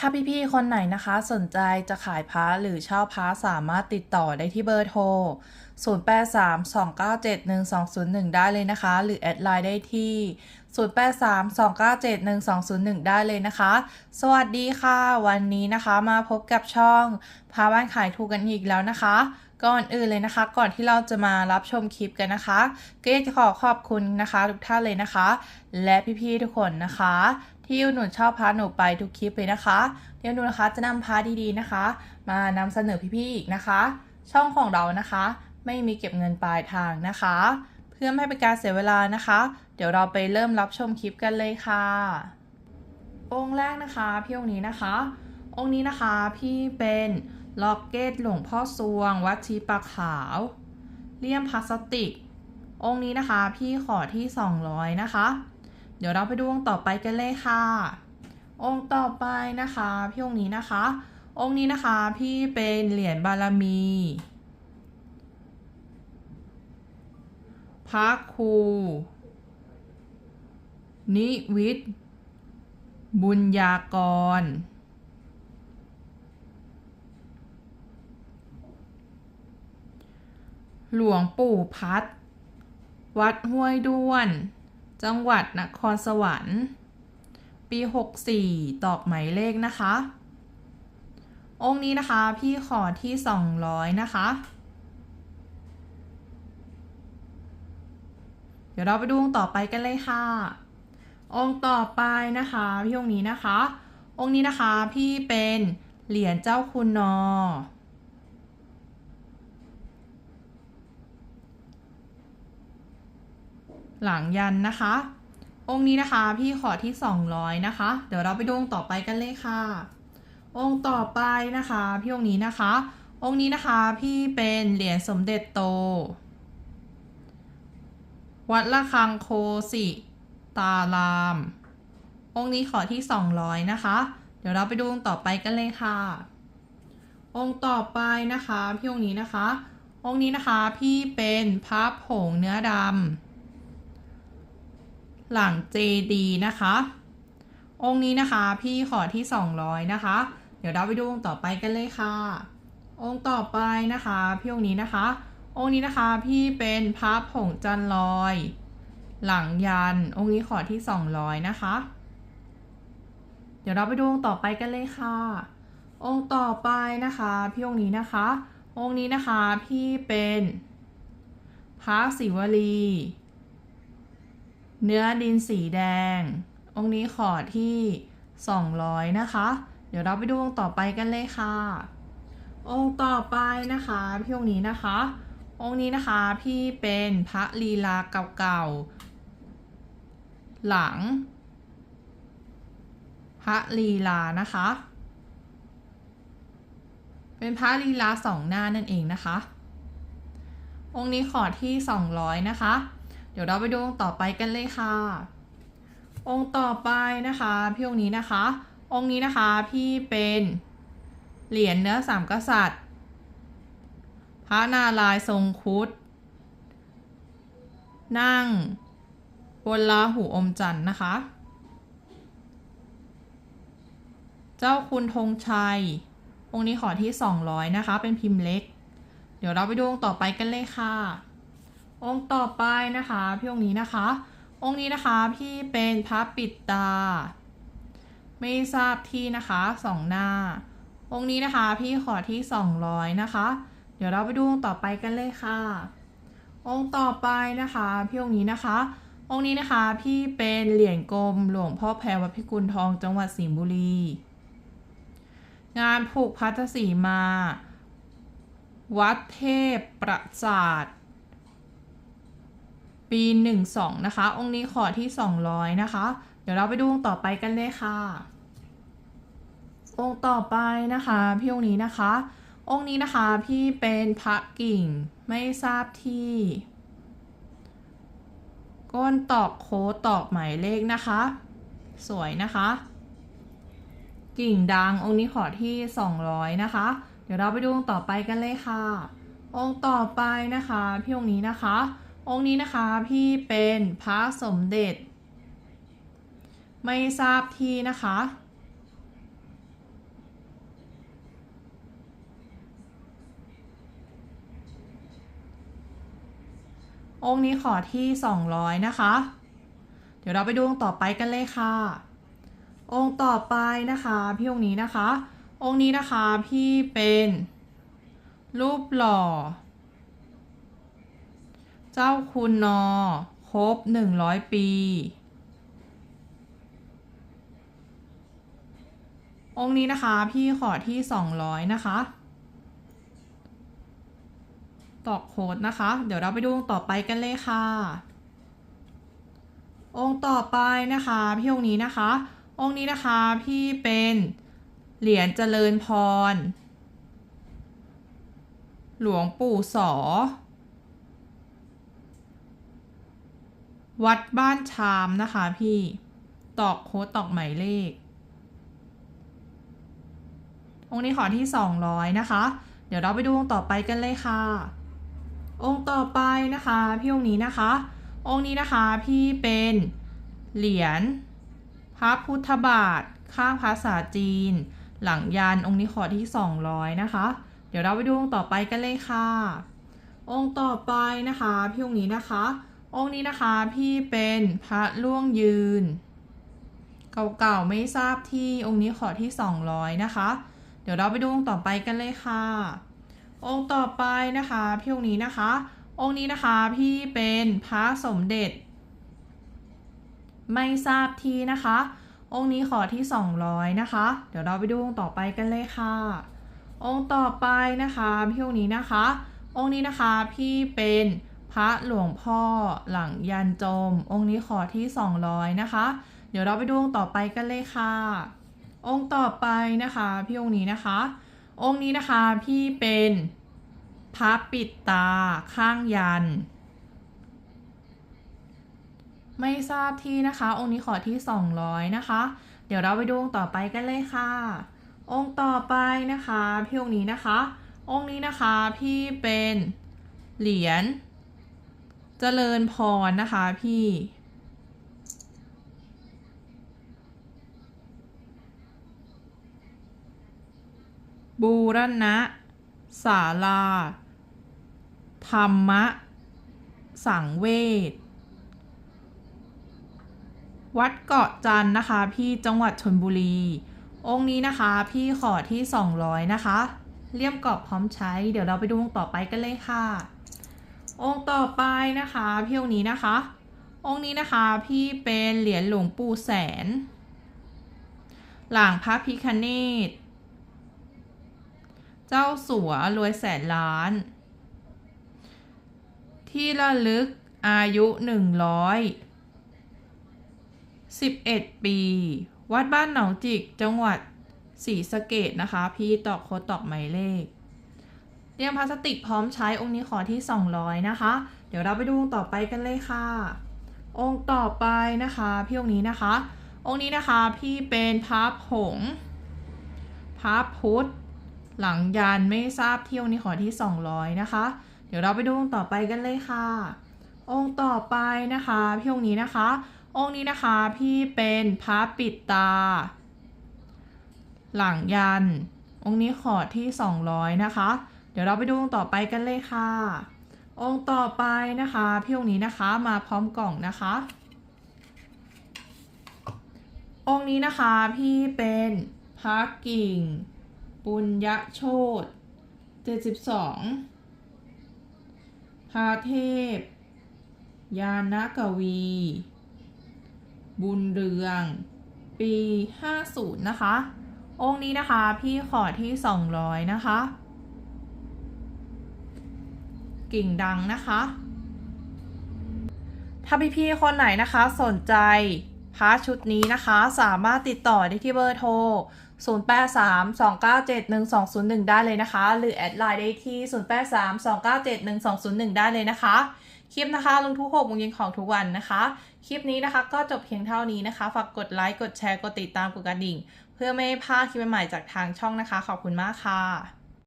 ถ้าพี่ๆ คนไหนนะคะสนใจจะขายพระหรือเช่าพระสามารถติดต่อได้ที่เบอร์โทร 0832971201 ได้เลยนะคะ หรือแอดไลน์ได้ที่ 0832971201 ได้เลยนะคะ สวัสดีค่ะ วันนี้นะคะมาพบกับช่องพาบ้านขายถูกกันอีกแล้วนะคะก่อนอื่นเลยนะคะก่อนที่เราจะมารับชมคลิปกันนะคะ ก็อยากจะขอขอบคุณนะคะ ทุกท่านเลยนะคะ และพี่ๆทุกคนนะคะ ที่หนุนชอบพาหนูไปทุกคลิปเลยนะคะเดี๋ยวหนูนะคะจะนำพาดีๆนะคะ มานำเสนอพี่ๆอีกนะคะ ช่องของเรานะคะ ไม่มีเก็บเงินปลายทางนะคะ เพื่อไม่ให้เป็นการเสียเวลานะคะ เดี๋ยวเราไปเริ่มรับชมคลิปกันเลยค่ะ องค์แรกนะคะพี่องค์นี้นะคะ องค์นี้นะคะพี่เป็นล็อกเก็ตหลวงพ่อสวง วัดชีปะขาวเลี่ยมพลาสติก องค์นี้นะคะ พี่ขอที่ 200 นะคะ เดี๋ยวเราไปดูองค์ต่อไปกันเลยค่ะ องค์ต่อไปนะคะพี่องค์นี้นะคะ องค์นี้นะคะพี่เป็นเหรียญบารมีพระครูนิวิทย์บุญญากร หลวงปู่พัด วัดห้วยด้วน จังหวัดนครสวรรค์ ปี 64 ตอกหมายเลขนะคะ องค์นี้นะคะพี่ขอที่ 200 นะคะ เดี๋ยวเราไปดูองค์ต่อไปกันเลยค่ะ องค์ต่อไปนะคะพี่องค์นี้นะคะ องค์นี้นะคะพี่เป็นเหรียญเจ้าคุณนอ หลังยันนะคะ องค์นี้นะคะพี่ขอที่ 200 นะคะ เดี๋ยวเราไปดูองค์ต่อไปกันเลยค่ะ องค์ต่อไปนะคะ พี่องค์นี้นะคะ องค์นี้นะคะพี่เป็นเหรียญสมเด็จโต วัดละคังโคสิตาราม องค์นี้ขอที่ 200 นะคะ เดี๋ยวเราไปดูองค์ต่อไปกันเลยค่ะ องค์ต่อไปนะคะ พี่องค์นี้นะคะ องค์นี้นะคะพี่เป็นพระผงเนื้อดำ หลังเจดีนะคะ องค์นี้นะคะพี่ขอที่ 200 นะคะ เดี๋ยวเราไปดูองค์ต่อไปกันเลยค่ะ องค์ต่อไปนะคะพี่องค์นี้นะคะ องค์นี้นะคะพี่เป็นพระผงจันลอย หลังยัน องค์นี้ขอที่ 200 นะคะ เดี๋ยวเราไปดูองค์ต่อไปกันเลยค่ะ องค์ต่อไปนะคะพี่องค์นี้นะคะ องค์นี้นะคะพี่เป็นพระศิวลี เนื้อดินสีแดง องค์นี้ขอที่ 200 นะคะ เดี๋ยวเราไปดูองค์ต่อไปกันเลยค่ะ องค์ต่อไปนะคะพี่องค์นี้นะคะ องค์นี้นะคะพี่เป็นพระลีลาเก่าๆ หลัง พระลีลานะคะ เป็นพระลีลาสองหน้านั่นเองนะคะ องค์นี้ขอที่ 200 นะคะ ดี๋ยวเราไปดูองค์ต่อไปกันเลยค่ะ องค์ต่อไปนะคะพี่องค์นี้นะคะ องค์นี้นะคะพี่เป็นเหรียญเนื้อสามกษัตริย์ พระนารายทรงครุฑนั่งบนลาหูอมจันทร์นะคะ เจ้าคุณธงชัย องค์นี้ขอที่ 200 นะคะ เป็นพิมพ์เล็ก เดี๋ยวเราไปดูองค์ต่อไปกันเลยค่ะ องค์ต่อไปนะคะพี่องค์นี้นะคะ องค์นี้นะคะพี่เป็นพระปิดตา ไม่ทราบที่นะคะสองหน้า องค์นี้นะคะพี่ขอที่200นะคะ เดี๋ยวเราไปดูองค์ต่อไปกันเลยค่ะ องค์ต่อไปนะคะพี่องค์นี้นะคะ องค์นี้นะคะพี่เป็นเหรียญกลมหลวงพ่อแพรวัดพิกุลทองจังหวัดสิงห์บุรี งานผูกพัทสีมา วัดเทพประสาท ปี 12 นะคะ องค์นี้ขอที่ 200 นะคะ เดี๋ยวเราไปดูองค์ต่อไปกันเลยค่ะ องค์ต่อไปนะคะพี่องค์นี้นะคะ องค์นี้นะคะพี่เป็นพระกิ่งไม่ทราบที่ก้นตอกโคตอกหมายเลขนะคะ สวยนะคะ กิ่งดังองค์นี้ขอที่ 200 นะคะ เดี๋ยวเราไปดูองค์ต่อไปกันเลยค่ะ องค์ต่อไปนะคะ พี่องค์นี้นะคะ องค์นี้นะคะพี่เป็นพระสมเด็จ ไม่ทราบที่นะคะ องค์นี้ขอที่ 200 นะคะ เดี๋ยวเราไปดูองค์ต่อไปกันเลยค่ะ องค์ต่อไปนะคะพี่องค์นี้นะคะ องค์นี้นะคะพี่เป็นรูปหล่อ เจ้าคุณนอครบ100ปี องค์นี้นะคะ พี่ขอที่200นะคะ ตอกโคดนะคะ เดี๋ยวเราไปดูองค์ต่อไปกันเลยค่ะ องค์ต่อไปนะคะ พี่องค์นี้นะคะ องค์นี้นะคะพี่เป็นเหรียญเจริญพร หลวงปู่สอ วัดบ้านชามนะคะพี่ ตอกโค้ดตอกหมายเลข องค์นี้ขอที่ 200 นะคะ เดี๋ยวเราไปดูองค์ต่อไปกันเลยค่ะ องค์ต่อไปนะคะ พี่องค์นี้นะคะ องค์นี้นะคะพี่เป็นเหรียญพระพุทธบาท ข้างภาษาจีน หลังยานองค์นี้ขอที่ 200 นะคะ เดี๋ยวเราไปดูองค์ต่อไปกันเลยค่ะ องค์ต่อไปนะคะ พี่องค์นี้นะคะ องค์นี้นะคะพี่เป็นพระล่วงยืน เก่าๆไม่ทราบที่องค์นี้ขอที่ 200 นะคะ เดี๋ยวเราไปดูองค์ต่อไปกันเลยค่ะ องค์ต่อไปนะคะพี่องค์นี้นะคะ องค์นี้นะคะพี่เป็นพระสมเด็จ ไม่ทราบที่นะคะ องค์นี้ขอที่ 200 นะคะ เดี๋ยวเราไปดูองค์ต่อไปกันเลยค่ะ องค์ต่อไปนะคะพี่องค์นี้นะคะ องค์นี้นะคะพี่เป็นพ ระหลวงพ่อหลังยันจม องค์นี้ขอที่ 200 นะคะ เดี๋ยวเราไปดูองค์ต่อไปกันเลยค่ะ องค์ต่อไปนะคะพี่องค์นี้นะคะ องค์นี้นะคะพี่เป็นพระปิดตาข้างยัน ไม่ทราบที่นะคะ องค์นี้ขอที่ 200 นะคะ เดี๋ยวเราไปดูองค์ต่อไปกันเลยค่ะ องค์ต่อไปนะคะพี่องค์นี้นะคะ องค์นี้นะคะพี่เป็นเหรียญ เจริญพรนะคะพี่บูรณะ ศาลา ธรรมะ สังเวช วัดเกาะจันนะคะ พี่จังหวัดชนบุรี องค์นี้นะคะ พี่ขอที่ 200 นะคะ เลี่ยมกรอบพร้อมใช้ เดี๋ยวเราไปดูองค์ต่อไปกันเลยค่ะ องค์ต่อไปนะคะพี่องค์นี้นะคะ องค์นี้นะคะพี่เป็นเหรียญหลวงปู่แสน หลังพระพิคเนตเจ้าสัวรวยแสนล้าน ที่ระลึกอายุหนึ่งร้อยสิบเอ็ดปี วัดบ้านหนองจิกจังหวัดศรีสะเกดนะคะ พี่ตอกโคตอกหมายเลข เตรียมพลาสติกพร้อมใช้องค์นี้ขอที่ 200 นะคะ เดี๋ยวเราไปดูองค์ต่อไปกันเลยค่ะ องค์ต่อไปนะคะ พี่องค์นี้นะคะ องค์นี้นะคะพี่เป็นพระผงพระพุทธหลังยันไม่ทราบที่องค์นี้ขอที่ 200 นะคะ เดี๋ยวเราไปดูองค์ต่อไปกันเลยค่ะ องค์ต่อไปนะคะพี่องค์นี้นะคะ องค์นี้นะคะพี่เป็นพระปิดตา หลังยัน องค์นี้ขอที่ 200 นะคะ ดี๋ยวเราไปดูองค์ต่อไปกันเลยค่ะ องค์ต่อไปนะคะ พี่องค์นี้นะคะมาพร้อมกล่องนะคะ องค์นี้นะคะพี่เป็นพระกิ่ง ปุญญโชต72พาเทพ ยานกวี บุญเรือง ปี 50 นะคะ องค์นี้นะคะพี่ขอที่ 200 นะคะ กิ่งดังนะคะ ถ้าพี่ๆคนไหนนะคะสนใจพาร์ทชุดนี้นะคะสามารถติดต่อได้ที่เบอร์โทร 0832971201 ได้เลยนะคะ หรือแอดไลน์ได้ที่ 0832971201 ได้เลยนะคะ คลิปนะคะลงทุก6โมงเย็นของทุกวันนะคะ คลิปนี้นะคะก็จบเพียงเท่านี้นะคะ ฝากกดไลค์ กดแชร์ กดติดตาม กดกระดิ่ง เพื่อไม่ให้พลาดคลิปใหม่ๆจากทางช่องนะคะ ขอบคุณมากค่ะ